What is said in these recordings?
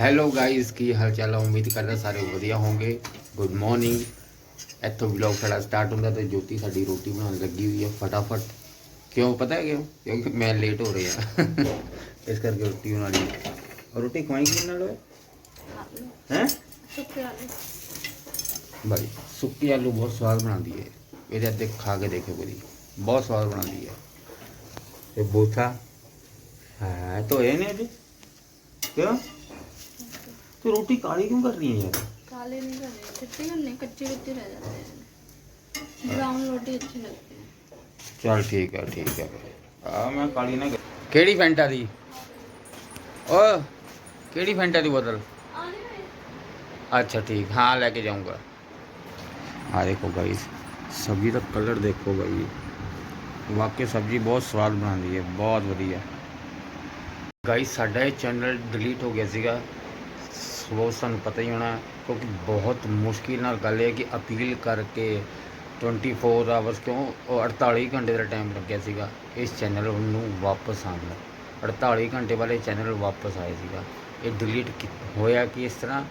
Hello guys ਕੀ ਹਾਲ ਚਾਲ ਹੈ ਉਮੀਦ ਕਰਦਾ ਸਾਰੇ ਵਧੀਆ ਹੋਵੋਗੇ। ਗੁੱਡ ਮਾਰਨਿੰਗ ਇੱਥੋਂ ਵਲੌਗ ਸਾਡਾ ਸਟਾਰਟ ਹੁੰਦਾ ਤੇ ਜੋਤੀ ਸਾਡੀ ਰੋਟੀ ਬਣਾਉਣ ਲੱਗੀ ਹੋਈ ਹੈ ਫਟਾਫਟ। ਕਿਉਂ ਪਤਾ ਹੈ ਕਿਉਂ? ਕਿਉਂਕਿ ਮੈਂ ਲੇਟ ਹੋ ਰਿਹਾ। ਇਸ ਕਰਕੇ ਰੋਟੀ ਬਣਾ ਲਈ। ਔਰ ਰੋਟੀ ਕਿਹਦੇ ਨਾਲ ਹੈ? ਸੁੱਕੇ ਆਲੂ। ਭਾਈ ਸੁੱਕੀ ਆਲੂ ਬਹੁਤ ਸਵਾਦ ਬਣਾਉਂਦੀ ਹੈ। ਇਹਦੇ ਅੱਤੇ ਖਾ ਕੇ ਦੇਖੋ ਕਦੀ। ਬਹੁਤ ਸਵਾਦ ਬਣਾਉਂਦੀ ਹੈ। ਤੇ ਬੋਥਾ। ਹੈ ਧੋਏ ਨੇ ਜੀ ਕਿਉਂ? ਤੂੰ ਰੋਟੀ ਕਾਲੀ ਕਿਉਂ ਕਰ ਰਹੀ ਹੈ ਯਾਰ काले नहीं करने चिट्टे करने कच्चे कच्चे रह जाते हैं ब्राउन रोटी अच्छी लगती है ਚਲ ਠੀਕ ਹੈ ਠੀਕ ਹੈ ਆ ਮੈਂ ਕਾਲੀ ਨਾ ਕਰ- ਕਿਹੜੀ ਫੈਂਟਾ ਦੀ ਓ ਕਿਹੜੀ ਫੈਂਟਾ ਦੀ ਬੋਤਲ ਅੱਛਾ ਠੀਕ ਹਾਂ ਲੈ ਕੇ ਜਾਊਂਗਾ ਆ ਦੇਖੋ ਗਾਇਸ ਸਬਜ਼ੀ ਦਾ ਕਲਰ ਦੇਖੋ ਭਾਈ ਵਾਕਈ ਸਬਜ਼ੀ ਬਹੁਤ ਸਵਾਦ ਬਣਾਉਂਦੀ ਹੈ ਬਹੁਤ ਵਧੀਆ ਗਾਇਸ ਸਾਡਾ ਇਹ ਚੈਨਲ ਡਿਲੀਟ ਹੋ ਗਿਆ ਸੀਗਾ ਸੋ ਸਾਨੂੰ ਪਤਾ ਹੀ ਹੋਣਾ ਕਿਉਂਕਿ ਬਹੁਤ ਮੁਸ਼ਕਿਲ ਨਾਲ ਗੱਲ ਹੈ ਕਿ ਅਪੀਲ ਕਰਕੇ 24 ਆਵਰਸ ਕਿਉਂ, ਉਹ 48 ਘੰਟੇ ਦਾ ਟਾਈਮ ਲੱਗਿਆ ਸੀਗਾ, ਇਸ ਚੈਨਲ ਨੂੰ ਵਾਪਸ ਆਉਣ ਦਾ। 48 ਘੰਟੇ ਵਾਲੇ ਚੈਨਲ ਵਾਪਸ ਆਏ ਸੀਗਾ। ਇਹ ਡਿਲੀਟ ਹੋਇਆ ਕਿ ਇਸ ਤਰ੍ਹਾਂ?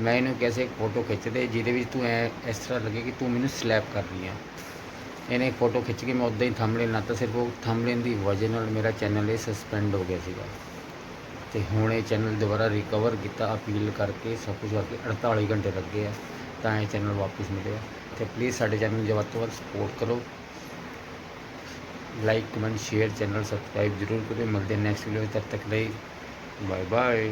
ਮੈਂ ਇਹਨੂੰ ਕਿਸੇ ਫੋਟੋ ਖਿੱਚਦੇ ਜਿਹਦੇ ਵਿੱਚ ਤੂੰ ਐ, ਇਸ ਤਰ੍ਹਾਂ ਲੱਗੇ ਕਿ ਤੂੰ ਮੈਨੂੰ ਸਲੈਪ ਕਰ ਰਹੀ ਹੈ। ਇਹਨੇ ਫੋਟੋ ਖਿੱਚ ਕੇ ਮੈਂ ਉਦਾਂ ਹੀ ਥੰਬਨੇਲ ਨਾ ਤਾਂ ਸਿਰਫ ਉਹ ਥੰਬਨੇਲ ਦੀ ਵਜ੍ਹਾ ਨਾਲ ਮੇਰਾ ਚੈਨਲ ਇਹ ਸਸਪੈਂਡ ਹੋ ਗਿਆ ਸੀਗਾ। ਤੇ ਹੁਣ ਇਹ ਚੈਨਲ ਦੁਬਾਰਾ ਰਿਕਵਰ ਕੀਤਾ ਅਪੀਲ ਕਰਕੇ ਸਭ ਕੁਝ ਕਰਕੇ 48 ਘੰਟੇ ਲੱਗੇ ਆ, ਤਾਂ ਇਹ ਚੈਨਲ ਵਾਪਸ ਮਿਲਿਆ। ਤੇ ਪਲੀਜ਼ ਸਾਡੇ ਚੈਨਲ ਨੂੰ ਵੱਧ ਤੋਂ ਵੱਧ ਸਪੋਰਟ ਕਰੋ। Like comment share channel subscribe ਜ਼ਰੂਰ ਕਰੋ ਮਿਲਦੇ ਨੈਕਸਟ ਵੀਡੀਓ ਤਦ ਤੱਕ ਲਈ ਬਾਏ ਬਾਏ